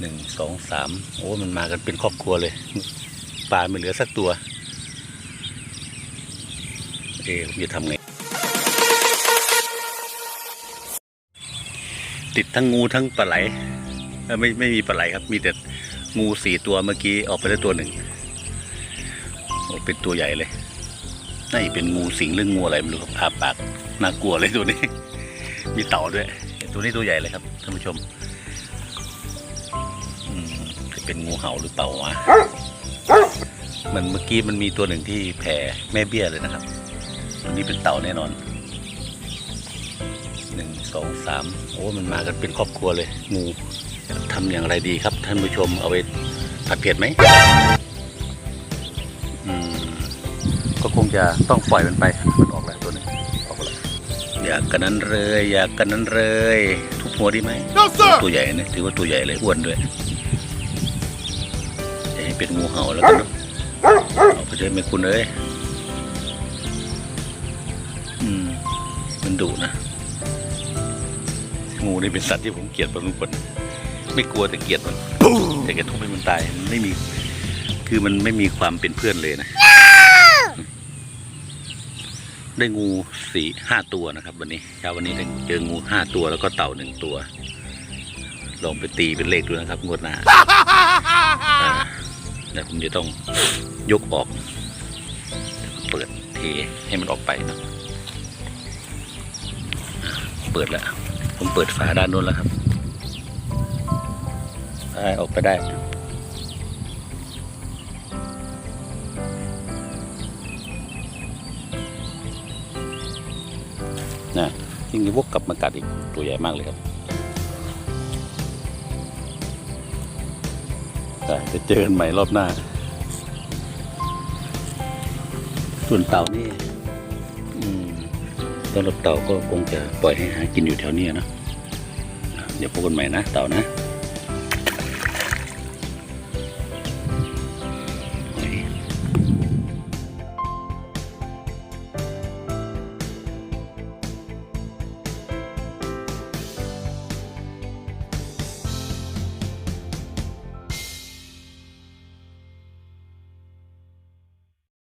หนึ่งสองสามโอ้มันมากันเป็นครอบครัวเลยปลาไม่เหลือสักตัว เอ๊ผมจะทำไง ติดทั้งงูทั้งปลาไหล ไม่ไม่มีปลาไหลครับ มีแต่งูสี่ตัวเมื่อกี้ออกไปได้ตัวหนึ่งโอ้เป็นตัวใหญ่เลยน่าจะเป็นงูสิงหรืองูอะไรไม่รู้ครับอาปากน่ากลัวเลยตัวนี้ มีเต่าด้วย ตัวนี้ตัวใหญ่เลยครับท่านผู้ชม เป็นงูเห่าหรือเต่าวะมันเมื่อกี้มันมีตัวหนึ่งที่แผ่แม่เบี้ยเลยนะครับตัวนี้เป็นเต่าแน่นอนหนึ่งสองสามโอ้มันมากันเป็นครอบครัวเลยงูทำอย่างไรดีครับ ท่านผู้ชมเอาไปผัดเผ็ดไหมอืมก็คงจะต้องปล่อยมันไปมันออกแล้วตัวหนึงออกแล้วอยากกันนั้นเลย อยากกันนั้นเลย ทุบหัวดีไหม No, sir! ตัวใหญ่นะถือว่าตัวใหญ่เลยอ้วนด้วยอย่าให้ เป็นงูเห่าแล้วกันเนอะเอาไปเลยไม่คุณเอ้ยอืม มันดุนะ งูนี่เป็นสัตว์ที่ผมเกลียดพอสมควรไม่กลัวแต่เกลียดมันแต่แกทุบให้มันตายมันไม่มี คือมันไม่มีความเป็นเพื่อนเลยนะ ได้งูสี่ห้าตัวนะครับ วันนี้เช้าวันนี้เจองูห้าตัวแล้วก็เต่าหนึ่งตัว ลองไปตีเป็นเลขดูนะครับ งวดหน้า ผมจะต้องยกออก เปิดเทให้มันออกไปนะเปิดแล้ว ผมเปิดฝาด้านโน้นแล้วครับได้ออกไปได้นะจริงวกกลับมากัดอีกตัวใหญ่มากเลยครับ แต่จะเจอกันใหม่รอบหน้า ส่วนเต่านี่อืมตอนรับเต่าก็คงจะปล่อยให้หากินอยู่แถวเนี้ยนะอะเดี๋ยวพบกันใหม่นะเต่านะ